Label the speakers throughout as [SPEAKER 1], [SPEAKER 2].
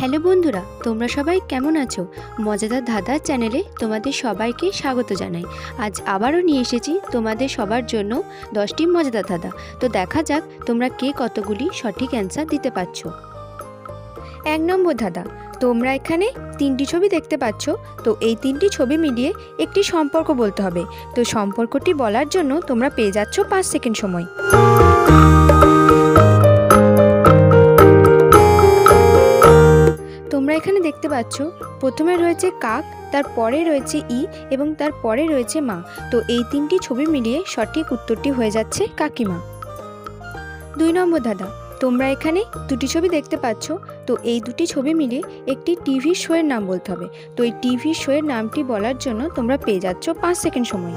[SPEAKER 1] Hello বন্ধুরা, তোমরা সবাই কেমন আছো? মজাদার ধাঁধা চ্যানেলে তোমাদের সবাইকে স্বাগত জানাই। আজ আবারও নিয়ে এসেছি তোমাদের সবার জন্য দশটি মজাদার ধাঁধা। তো দেখা যাক তোমরা কে কতগুলি সঠিক অ্যান্সার দিতে পারছ। এক নম্বর ধাঁধা, তোমরা এখানে তিনটি ছবি দেখতে পাচ্ছ। তো এই তিনটি ছবি মিলিয়ে একটি সম্পর্ক বলতে হবে। তো সম্পর্কটি বলার জন্য তোমরা পেয়ে যাচ্ছ পাঁচ সেকেন্ড সময়। এখানে দেখতে পাচ্ছ, প্রথমে রয়েছে কাক, তারপরে রয়েছে ই এবং তারপরে রয়েছে মা। তো এই তিনটি ছবি মিলিয়ে সঠিক উত্তরটি হয়ে যাচ্ছে কাকিমা। দুই নম্বর দাদা তোমরা এখানে দুটি ছবি দেখতে পাচ্ছ, তো এই দুটি ছবি মিলিয়ে একটি টিভি শোয়ের নাম বলতে হবে। তো এই টিভি শোয়ের নামটি বলার জন্য তোমরা পেয়ে যাচ্ছ পাঁচ সেকেন্ড সময়।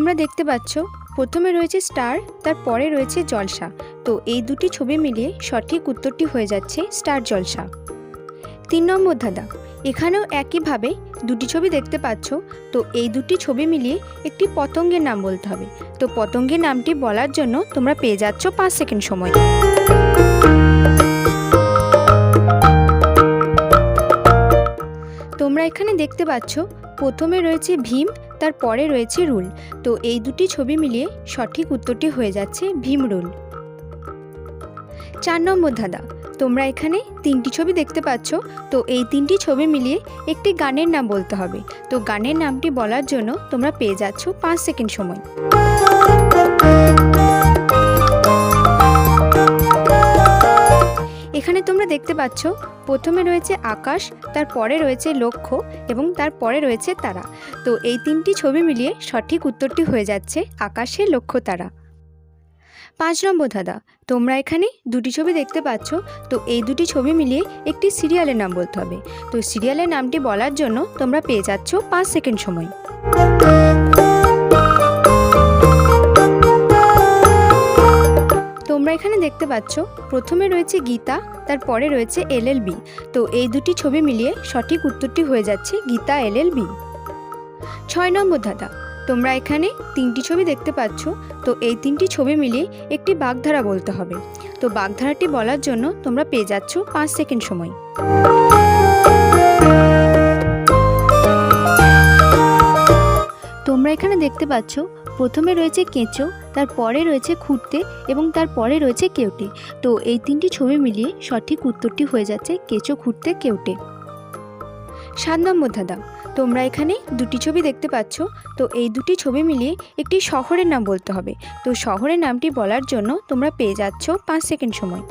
[SPEAKER 1] তোমরা দেখতে পাচ্ছ, প্রথমে রয়েছে স্টার, তারপরে রয়েছে জলসা। তো এই দুটি ছবি মিলিয়ে সঠিক উত্তরটি হয়ে যাচ্ছে স্টার জলসা। তিন নম্বর ধাঁধা। এখানেও একইভাবে দুটি ছবি দেখতে পাচ্ছ, তো এই দুটি ছবি মিলিয়ে একটি পতঙ্গের নাম বলতে হবে। তো পতঙ্গের নামটি বলার জন্য তোমরা পেয়ে যাচ্ছ পাঁচ সেকেন্ড সময়। তোমরা এখানে দেখতে পাচ্ছ, প্রথমে রয়েছে ভীম তারপরে রয়েছে রুল। তো এই দুটি ছবি মিলিয়ে সঠিক উত্তরটি হয়ে যাচ্ছে ভীম রুল। চার নম্বর ধাঁধা। তোমরা এখানে তিনটি ছবি দেখতে পাচ্ছ। তো এই তিনটি ছবি মিলিয়ে একটি গানের নাম বলতে হবে। তো গানের নামটি বলার জন্য তোমরা পেয়ে যাচ্ছ পাঁচ সেকেন্ড সময়। দেখতে পাচ্ছ, প্রথমে রয়েছে আকাশ, তারপরে রয়েছে লক্ষ্য এবং তারপরে রয়েছে তারা। তো এই তিনটি ছবি মিলিয়ে সঠিক উত্তরটি হয়ে যাচ্ছে আকাশে লক্ষ্য তারা। পাঁচ নম্বর ধাঁধা, তোমরা এখানে দুটি ছবি দেখতে পাচ্ছ, তো এই দুটি ছবি মিলিয়ে একটি সিরিয়ালের নাম বলতে হবে। তো সিরিয়ালের নামটি বলার জন্য তোমরা পেয়ে যাচ্ছ পাঁচ সেকেন্ড সময়। দেখতে পাচ্ছ, প্রথমে রয়েছে গীতা তারপরে রয়েছে এলএলবি তো এই দুটি ছবি মিলিয়ে সঠিক উত্তরটি হয়ে যাচ্ছে গীতা এলএলবি ছয় নম্বর ধাঁধা, তোমরা এখানে তিনটি ছবি দেখতে পাচ্ছ, তো এই তিনটি ছবি মিলিয়ে একটি বাগধারা বলতে হবে। তো বাগধারাটি বলার জন্য তোমরা পেয়ে যাচ্ছ পাঁচ সেকেন্ড সময়। তোমরা এখানে দেখতে পাচ্ছ, প্রথমে রয়েছে কেঁচো তারপরে রয়েছে খুঁড়তে এবং তারপরে রয়েছে কেউটে। তো এই তিনটি ছবি মিলিয়ে সঠিক উত্তরটি হয়ে যাচ্ছে কেঁচো খুঁড়তে কেউটে। সাত নম্বর ধাঁধা। তোমরা এখানে দুটি ছবি দেখতে পাচ্ছ। তো এই দুটি ছবি মিলিয়ে একটি শহরের নাম বলতে হবে। তো শহরের নামটি বলার জন্য তোমরা পেয়ে যাচ্ছ পাঁচ সেকেন্ড সময়।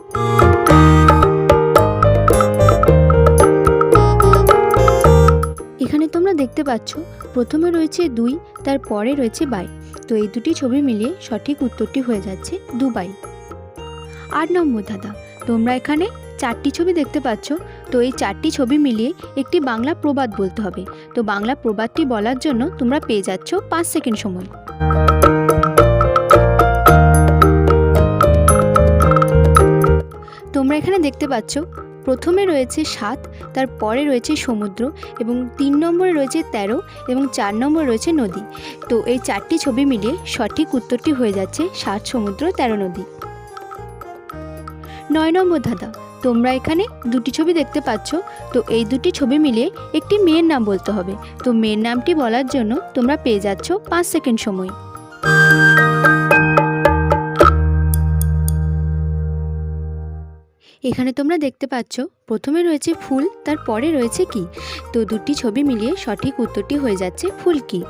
[SPEAKER 1] এখানে তোমরা দেখতে পাচ্ছ, প্রথমে রয়েছে দুই, তারপরে রয়েছে বাই। তো এই দুটি ছবি মিলিয়ে সঠিক উত্তরটি হয়ে যাচ্ছে দুবাই। আট নম্বর দাদা তোমরা এখানে চারটি ছবি দেখতে পাচ্ছ, তো এই চারটি ছবি মিলিয়ে একটি বাংলা প্রবাদ বলতে হবে। তো বাংলা প্রবাদটি বলার জন্য তোমরা পেয়ে যাচ্ছ পাঁচ সেকেন্ড সময়। তোমরা এখানে দেখতে পাচ্ছ প্রথমে রয়েছে সাত, তারপরে রয়েছে সমুদ্র এবং তিন নম্বরে রয়েছে তেরো এবং চার নম্বর রয়েছে নদী। তো এই চারটি ছবি মিলিয়ে সঠিক উত্তরটি হয়ে যাচ্ছে সাত, সমুদ্র, তেরো, নদী। নয় নম্বর ধাঁধা, তোমরা এখানে দুটি ছবি দেখতে পাচ্ছ। তো এই দুটি ছবি মিলিয়ে একটি মেয়ের নাম বলতে হবে। তো মেয়ের নামটি বলার জন্য তোমরা পেয়ে যাচ্ছ পাঁচ সেকেন্ড সময়। এখানে তোমরা দেখতে পাচ্ছ, প্রথমে রয়েছে ফুল, তারপরে রয়েছে কি? তো দুটি ছবি মিলিয়ে সঠিক উত্তরটি হয়ে যাচ্ছে ফুল কি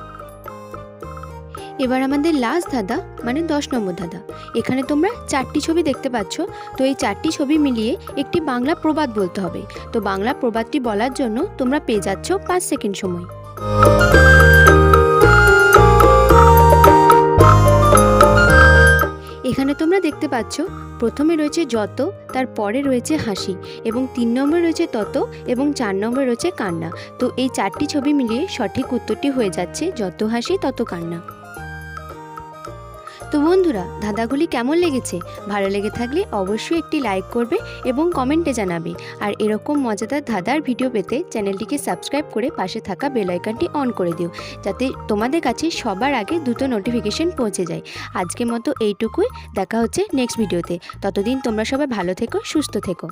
[SPEAKER 1] এবার আমাদের লাস্ট ধাঁধা মানে দশ নম্বর ধাঁধা। এখানে তোমরা চারটি ছবি দেখতে পাচ্ছ, তো এই চারটি ছবি মিলিয়ে একটি বাংলা প্রবাদ বলতে হবে। তো বাংলা প্রবাদটি বলার জন্য তোমরা পেয়ে যাচ্ছ পাঁচ সেকেন্ড সময়। এখানে তোমরা দেখতে পাচ্ছ, প্রথমে রয়েছে যত, তারপরে রয়েছে হাসি, এবং তিন নম্বরে রয়েছে তত, এবং চার নম্বরে রয়েছে কান্না। তো এই চারটি ছবি মিলিয়ে সঠিক উত্তরটি হয়ে যাচ্ছে, যত হাসি, তত কান্না। তো বন্ধুরা, ধাঁধাগুলি কেমন লেগেছে? ভালো লেগে থাকলে অবশ্যই একটি লাইক করবে এবং কমেন্টে জানাবে। আর এরকম মজাদার ধাঁধার ভিডিও পেতে চ্যানেলটিকে সাবস্ক্রাইব করে পাশে থাকা বেল আইকনটি অন করে দিও, যাতে তোমাদের কাছে সবার আগে দুটো নোটিফিকেশন পৌঁছে যায়। আজকের মতো এইটুকুই, দেখা হচ্ছে নেক্সট ভিডিওতে ততদিন তোমরা সবাই ভালো থেকো, সুস্থ থেকো।